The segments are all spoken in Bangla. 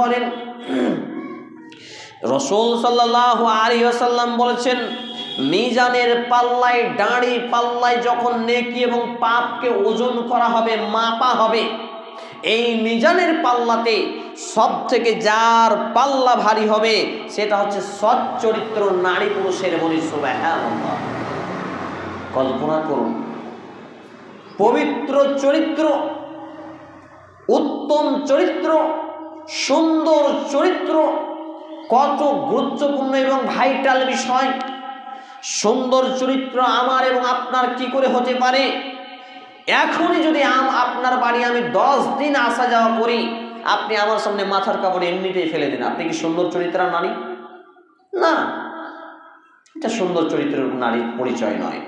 বলেন, রসুল সাল্লাহ আলী আসাল্লাম বলেছেন, মিজানের পাল্লায়, দাঁড়ি পাল্লায় যখন নেকি এবং পাপকে ওজন করা হবে, মাপা হবে, এই মিজানের পাল্লাতে সব থেকে যার পাল্লা ভারী হবে, সেটা হচ্ছে সৎ চরিত্র নারী পুরুষের বলি কল্পনা করুন, পবিত্র চরিত্র উত্তম চরিত্র, সুন্দর চরিত্র, কত গুরুত্বপূর্ণ এবং ভাইটাল বিষয়। সুন্দর চরিত্র আমার এবং আপনার কি করে হতে পারে? এখনই যদি আম- আপনার বাড়ি আমি দশ দিন আসা যাওয়া করি, আপনি আমার সামনে মাথার কাপড় এমনিতেই ফেলে দিন। আপনি কি সুন্দর চরিত্রা নারী? না। এটা সুন্দর চরিত্রের নারীর পরিচয় নয়।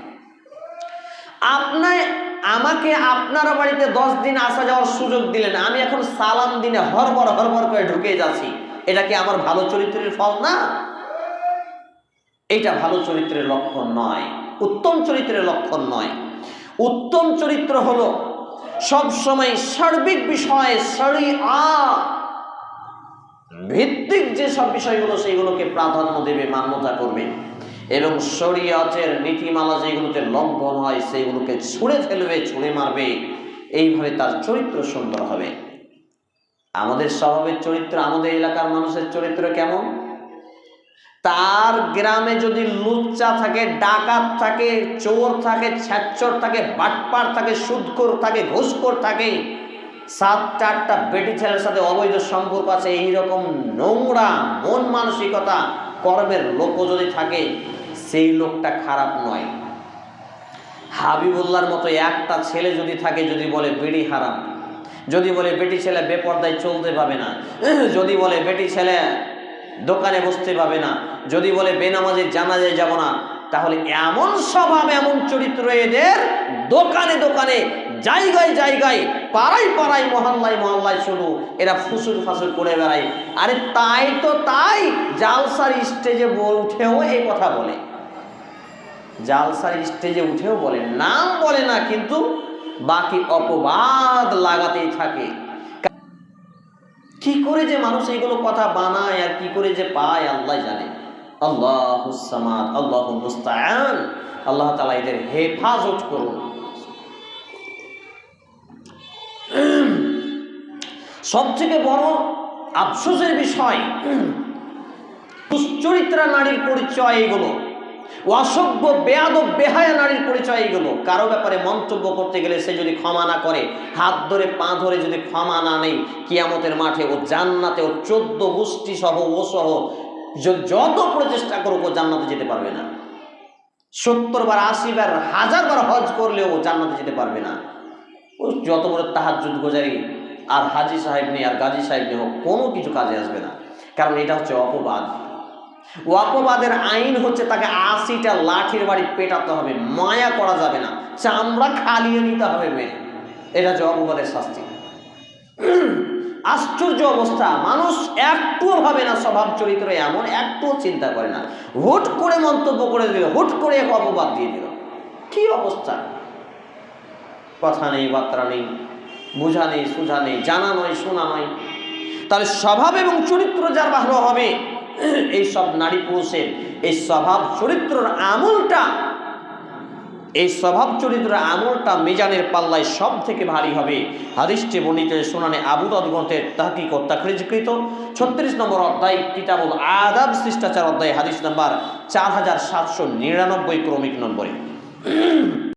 আপনার আমাকে আপনার বাড়িতে দশ দিন আসা যাওয়ার সুযোগ দিলেন। আমি এখন সালাম দিনে হরবর হরবর করে ঢুকে যাচ্ছি। এটা কি আমার ভালো চরিত্রের ফল না? এটা ভালো চরিত্রের লক্ষণ নয়। উত্তম চরিত্রের লক্ষণ নয়। উত্তম চরিত্র হলো সবসময় সার্বিক বিষয়ে সারি আ ভিত্তিক যে সব বিষয়গুলো, সেইগুলোকে প্রাধান্য দেবে, মান্যতা করবে। এবং শরীয়তের নীতিমালা যেগুলোতে লঙ্ঘন হয় সেইগুলোকে ছুঁড়ে ফেলবে, ছুঁড়ে মারবে, এইভাবে তার চরিত্র সুন্দর হবে। আমাদের স্বভাবের চরিত্র, আমাদের এলাকার মানুষের চরিত্র কেমন? তার গ্রামে যদি লুচ্চা থাকে, ডাকাত থাকে, চোর থাকে ছ্যাচ্চর থাকে, বাটপার থাকে, সুদখোর থাকে, ঘুষখোর থাকে সাত চারটা বেটি ছেলের সাথে অবৈধ সম্পর্ক আছে, এইরকম নোংরা, মন মানসিকতা কর্মের লোক যদি থাকে, সেই লোকটা খারাপ নয়। হাবিবুল্লার মতো একটা ছেলে যদি থাকে, যদি বলে বিড়ি হারাম, যদি বলে বেটি ছেলে বেপর্দায় চলতে পাবে না, যদি বলে বেটি ছেলে দোকানে বসতে পাবে না, যদি বলে বেনামাজের জানাজে যাব না তাহলে এমন স্বভাব, এমন চরিত্র এদের দোকানে দোকানে, জায়গায় জায়গায়, পাড়ায় পাড়ায়, মহল্লায় মহল্লায় শুধু এরা ফুসুর ফাসুর করে বেড়ায়। আরে তাই তো তাই জালসার স্টেজে উঠেও এই কথা বলে। জালসার স্টেজে উঠেও বলে, নাম বলে না, কিন্তু বাকি অপবাদ লাগাতেই থাকে। কি করে যে মানুষ এইগুলো কথা বানায় আর কি করে যে পায়, আল্লাহ জানে। আল্লাহ সামাদ, আল্লাহ মুস্তায়ান আল্লাহ তালা এদের হেফাজত করুন। সব থেকে বড় আফসোসের বিষয়, দুশ্চরিত্রা নারীর পরিচয় এগুলো, অসভ্য, বেয়াদব, বেহায়া নারীর পরিচয় এগুলো। কারও ব্যাপারে মন্তব্য করতে গেলে সে যদি ক্ষমা না করে, হাত ধরে, পা ধরে যদি ক্ষমা না নেই কিয়ামতের মাঠে ও জান্নাতে ও চোদ্দ গোষ্ঠী সহ ও সহ যত প্রচেষ্টা করুক ও জান্নাতে যেতে পারবে না। সত্তর বার, আশি বার, হাজার বার হজ করলেও ও জান্নাতে যেতে পারবে না। ও যত বড় তাহাজুদ গোজারি, আর হাজি সাহেব নেই, আর গাজী সাহেব নেই হোক কোনো কিছু কাজে আসবে না। কারণ এটা হচ্ছে অপবাদ। ও অপবাদের আইন হচ্ছে তাকে আশিটা লাঠির বাড়ি পেটাতে হবে, মায়া করা যাবে না। চামড়া খালিয়ে নিতে হবে মেয়ে এটা হচ্ছে অপবাদের শাস্তি। আশ্চর্য অবস্থা। মানুষ একটুও ভাবে না স্বভাব চরিত্র এমন, একটুও চিন্তা করে না। হুট করে মন্তব্য করে দিল, হুট করে এক অপবাদ দিয়ে দিল। কি অবস্থা? কথা নেই, বার্তা নেই, বোঝা নেই, সুঝা নেই, জানা নয়, শোনা নয়। তাহলে স্বভাব এবং চরিত্র যার ভালো হবে, এই সব নারী পুরুষের এই স্বভাব চরিত্রের আমলটা এই স্বভাব চরিত্র আমলটা মিজানের পাল্লায় সব থেকে ভারী হবে। হাদিসটি বর্ণিত সোনানে আবু গ্রন্থের তাহকিক ও তাকরিজকৃত ছত্রিশ নম্বর অধ্যায় কিতাবুল আদাব, শিষ্টাচার অধ্যায় হারিস নম্বর চার হাজার সাতশো নিরানব্বই ক্রমিক নম্বরে।